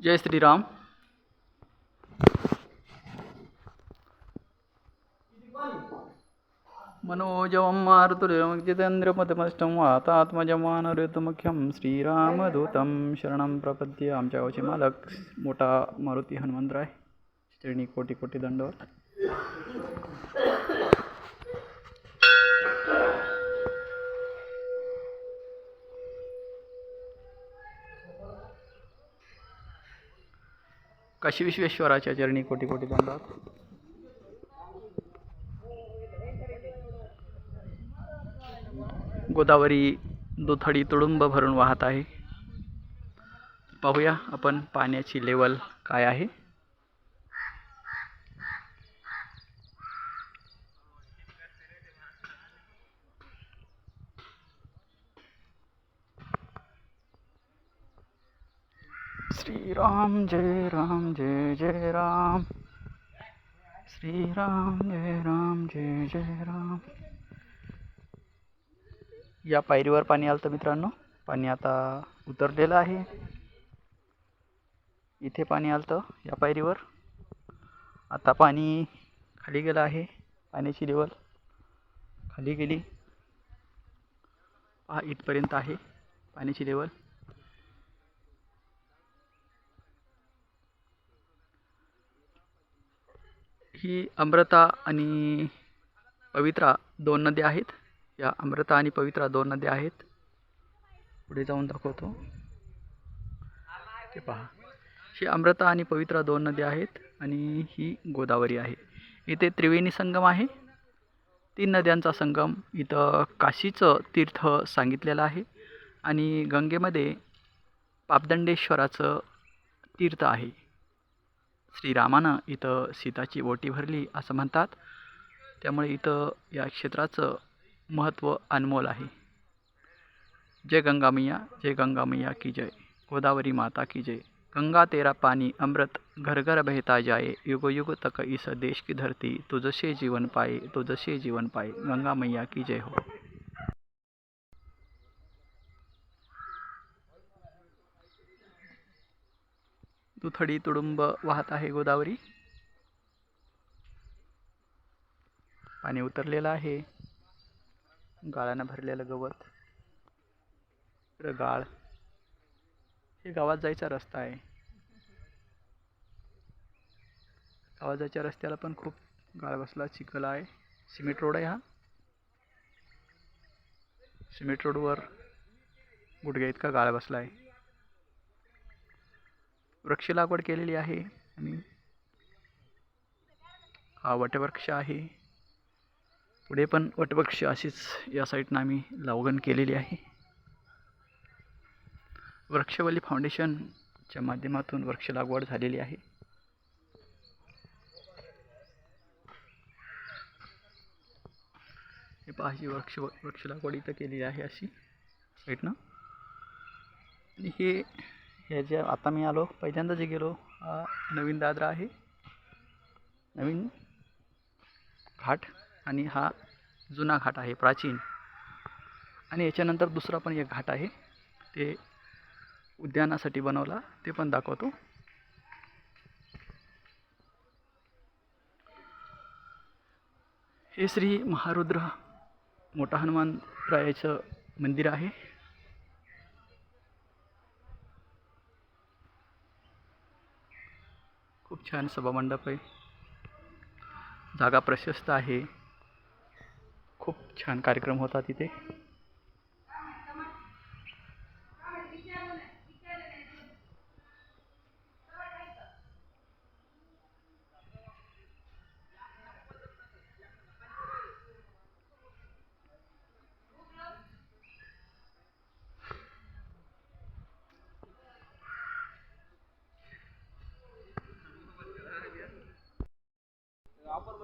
జై శ్రీరామ్. మనోజవం మారుతులేమిజితేంద్రపదమష్టం వాతాత్మజమానరుతుముఖ్యం శ్రీరామదూతం శరణం ప్రపద్య చౌచిమ లక్ష్ మోటా మారుతి హనుమంతరాయ్. శ్రేణి కోటి కోటి దండోర్. काशी विश्वेश्वराच्या चरणी कोटी कोटी दंडात गोदावरी दुथडी तुडुंब भरून वाहत आहे. पाहूया आपण पाण्याची लेवल काय आहे. श्रीराम जय राम जय जय राम। श्रीराम जय राम जय जय राम। या पायरीवर पाणी आलं तर मित्रांनो पाणी आता उतरलेलं आहे. इथे पाणी आलं तर या पायरीवर. आता पाणी खाली गेलं आहे पाण्याची लेवल खाली गेली. हा इथपर्यंत आहे पाण्याची लेवल. ही अमृता आणि पवित्रा दोन नद्या आहेत. या अमृता आणि पवित्रा दोन नद्या आहेत. पुढे जाऊन दाखवतो. ते पहा. ही अमृता आणि पवित्रा दोन नद्या आहेत आणि ही गोदावरी आहे. इथे त्रिवेणी संगम आहे. तीन नद्यांचा संगम इथं काशीचं तीर्थ सांगितलेलं आहे आणि गंगेमध्ये पापदंडेश्वराचं तीर्थ आहे. श्रीरामानं इथं सीताची ओटी भरली असं म्हणतात. त्यामुळे इथं या क्षेत्राचं महत्त्व अनमोल आहे. जय गंगा मैया जय गंगा मैया की जय. गोदावरी माता की जय. गंगा तेरा पानी अमृत घर घर बहता जाए. युग युग तक इस देश की धरती तुझसे जीवन पाए तुझसे जीवन पाए. गंगा मैया की जय हो. दुथडी तुडुंब वाहत आहे गोदावरी. पाणी उतरलेलं आहे. गाळानं भरलेलं गवत. गाळ. हे गावात जायचा रस्ता आहे. गावात जायच्या रस्त्याला पण खूप गाळ बसला चिखल आहे. सिमेंट रोड आहे हा. सिमेंट रोडवर गुडघ्या इतका गाळ बसला आहे. वृक्ष लागवड केलेली आहे आणि हा वटवृक्ष आहे. पुढे पण वटवृक्ष अशीच या साईडनं आम्ही लावगण केलेली आहे. वृक्षवल्ली फाउंडेशनच्या माध्यमातून वृक्ष लागवड झालेली आहे. हे पहा ही वृक्ष वृक्ष लागवड इथं केलेली आहे अशी साईडनं. आणि हे हे जे आता मी आलो पहिल्यांदा जे गेलो हा नवीन दादरा आहे. नवीन घाट आणि हा जुना घाट आहे प्राचीन. आणि याच्यानंतर दुसरा पण एक घाट आहे ते उद्यानासाठी बनवला ते पण दाखवतो. हे श्री महारुद्र मोठा हनुमान रायाचं मंदिर आहे खूप छान सभामंडप आहे. जागा प्रशस्त आहे. खूप छान कार्यक्रम होता तिथे.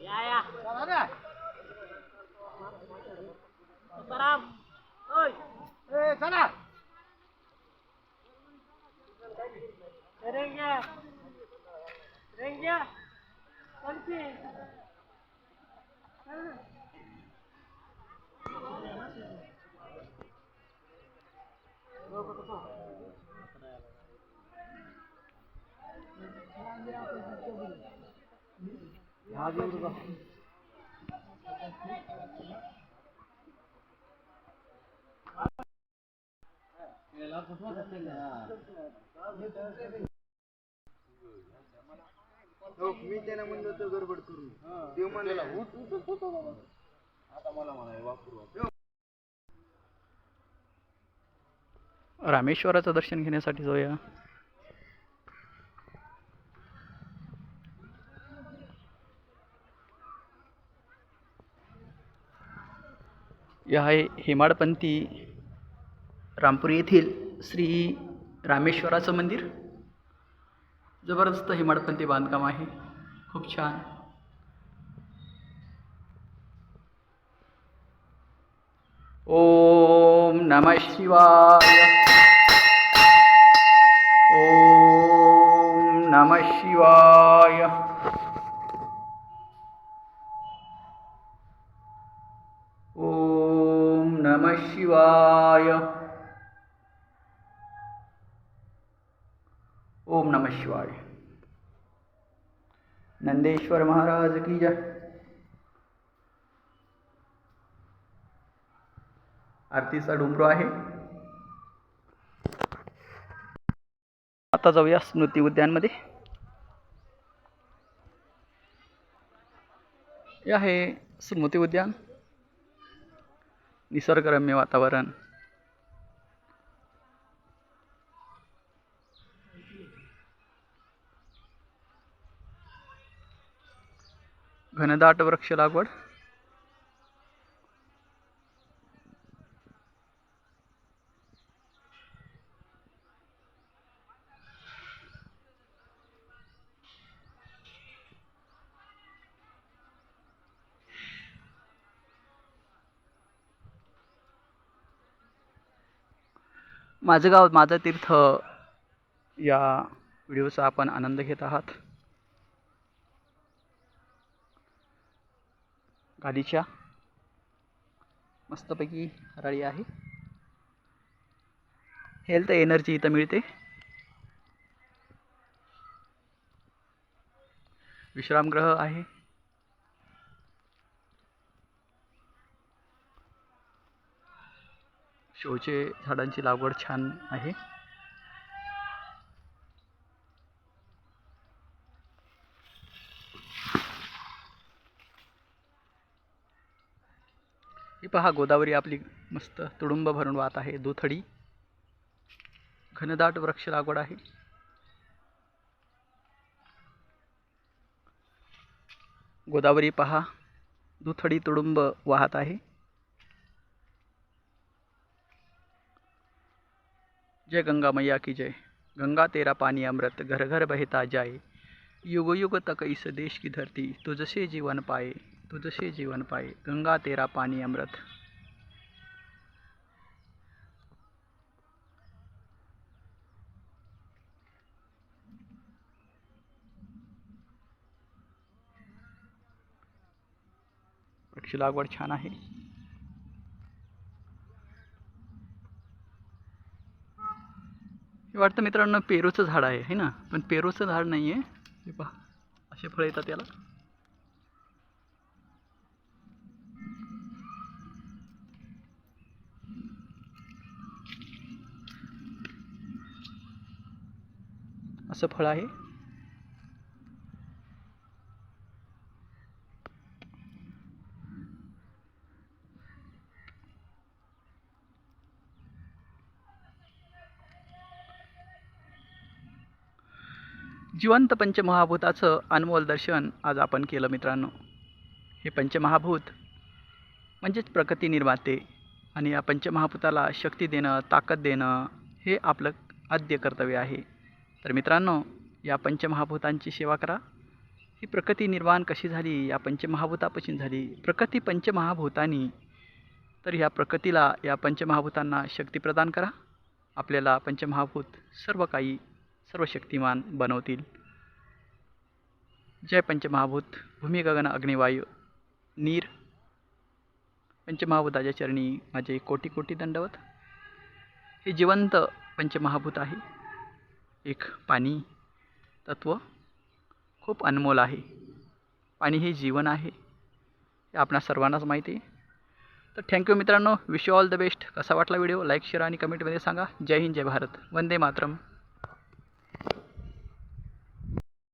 या या तुकाराम ओय ए चला रेंग्या रेंग्या चलती मी त्याला म्हणलं होतं गडबड करून देव म्हणला उठ उठ उठ, उठ, उठ. आता मला म्हणाले वापरू रामेश्वराचं दर्शन घेण्यासाठी जाऊया. आहे हेमाडपंथी रामपुरी येथील श्री रामेश्वराचं मंदिर. जबरदस्त हेमाडपंथी बांधकाम आहे. खूप छान. ओ नमः शिवाय। ओम नमः शिवाय। ओम नमः शिवाय। ओम नमः शिवाय। नंदेश्वर महाराज की जय। आरतीचा डुमरू आहे. आता जाऊया स्मृती उद्यानमध्ये. हे आहे स्मृती उद्यान. निसर्गरम्य वातावरण. घनदाट वृक्ष लागवड. माझं गाव माझं तीर्थ. या व्हिडिओचा आपण आनंद घेत आहात. गाडीच्या मस्तपैकी हराळी आहे. हेल्थ एनर्जी इथं मिळते. विश्रामगृह आहे. शोचे झाडांची लागवड छान आहे. ही पहा गोदावरी आपली मस्त तुडुंब भरून वाहत आहे दुथडी. घनदाट वृक्ष लागवड आहे. गोदावरी पहा दुथडी तुडुंब वाहत आहे. जय गंगा मैया की जय। गंगा तेरा पानी अमृत घर घर बहता जाए। युग युग तक इस देश की धरती तुझसे जीवन पाए, तुझसे जीवन पाए। गंगा तेरा पानी अमृत। वृक्ष लागवड छान हे वाटतं मित्रांनो पेरूचं झाड आहे है ना? पण पेरूचं झाड नाही आहे हे पहा असे फळं येतात त्याला असं फळ आहे. जिवंत पंचमहाभूताचं अनमोल दर्शन आज आपण केलं मित्रांनो. हे पंचमहाभूत म्हणजेच प्रकृती निर्माते आणि या पंचमहाभूताला शक्ती देणं ताकद देणं हे आपलं आद्य कर्तव्य आहे. तर मित्रांनो या पंचमहाभूतांची सेवा करा. ही प्रकृती निर्माण कशी झाली? या पंचमहाभूतापासून झाली. प्रकृती पंचमहाभूतानी तर ह्या प्रकृतीला या पंचमहाभूतांना शक्ती प्रदान करा. आपल्याला पंचमहाभूत सर्व काही सर्व शक्तिमान बनवतील. जय पंचमहाभूत भूमी गगन अग्निवायू नीर. पंचमहाभूताच्या चरणी माझे कोटी कोटी दंडवत. हे जिवंत पंचमहाभूत आहे. एक पाणी तत्व खूप अनमोल आहे. पाणी हे जीवन आहे. हे आपणा सर्वांनाच माहिती आहे. तर थँक्यू मित्रांनो wish you all the best कसा वाटला व्हिडिओ लाईक शेअर आणि कमेंटमध्ये सांगा. जय हिंद जय भारत. वंदे मातरम.